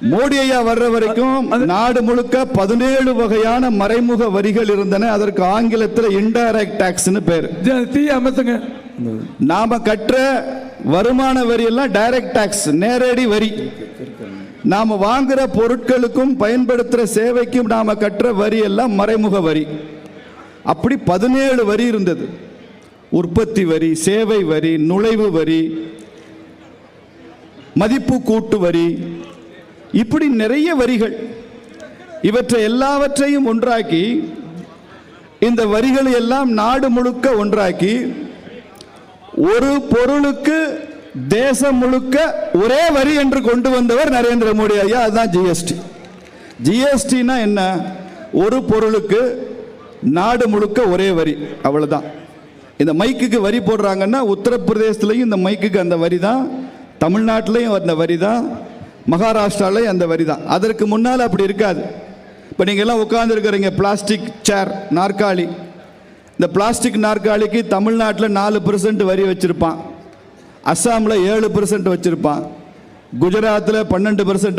மோடி ஐயா வர்ற வரைக்கும் நாடு முழுக்க பதினேழு வகையான மறைமுக வரிகள் இருந்தன. அதற்கு ஆங்கிலத்தில் இன்டைரக்ட் டாக்ஸ்னு பேர். அமர்த்துங்க நாம கற்ற வருமான வரி எல்லாம் டைரக்ட் டாக்ஸ் நேரடி வரி. நாம வாங்குற பொருட்களுக்கும் பயன்படுத்துற சேவைக்கும் நாம கற்ற வரி எல்லாம் மறைமுக வரி. அப்படி பதினேழு வரி இருந்தது. உற்பத்தி வரி சேவை வரி நுழைவு வரி மதிப்பு கூட்டு வரி இப்படி நிறைய வரிகள். இவற்றை எல்லாவற்றையும் ஒன்றாக்கி இந்த வரிகளை எல்லாம் நாடு முழுக்க ஒன்றாக்கி ஒரு பொருளுக்கு தேசம் முழுக்க ஒரே வரி என்று கொண்டு வந்தவர் நரேந்திர மோடி ஐயா அதுதான் ஜிஎஸ்டி. ஜிஎஸ்டினா என்ன? ஒரு பொருளுக்கு நாடு முழுக்க ஒரே வரி அவ்வளோதான் இந்த மைக்குக்கு வரி போடுறாங்கன்னா உத்தரப்பிரதேசத்துலையும் இந்த மைக்குக்கு அந்த வரி தான் தமிழ்நாட்டிலையும் அந்த வரி தான் மகாராஷ்டிராவில் அந்த வரி தான் அதற்கு முன்னால் அப்படி இருக்காது. இப்போ நீங்கள் எல்லாம் உட்காந்துருக்குறீங்க பிளாஸ்டிக் சேர் நாற்காலி. இந்த பிளாஸ்டிக் நாற்காலிக்கு தமிழ்நாட்டில் நாலு பர்சன்ட் வரி வச்சுருப்பான். அஸ்ஸாமில் ஏழு பர்சன்ட் வச்சுருப்பான். குஜராத்தில் பன்னெண்டு பர்சன்ட்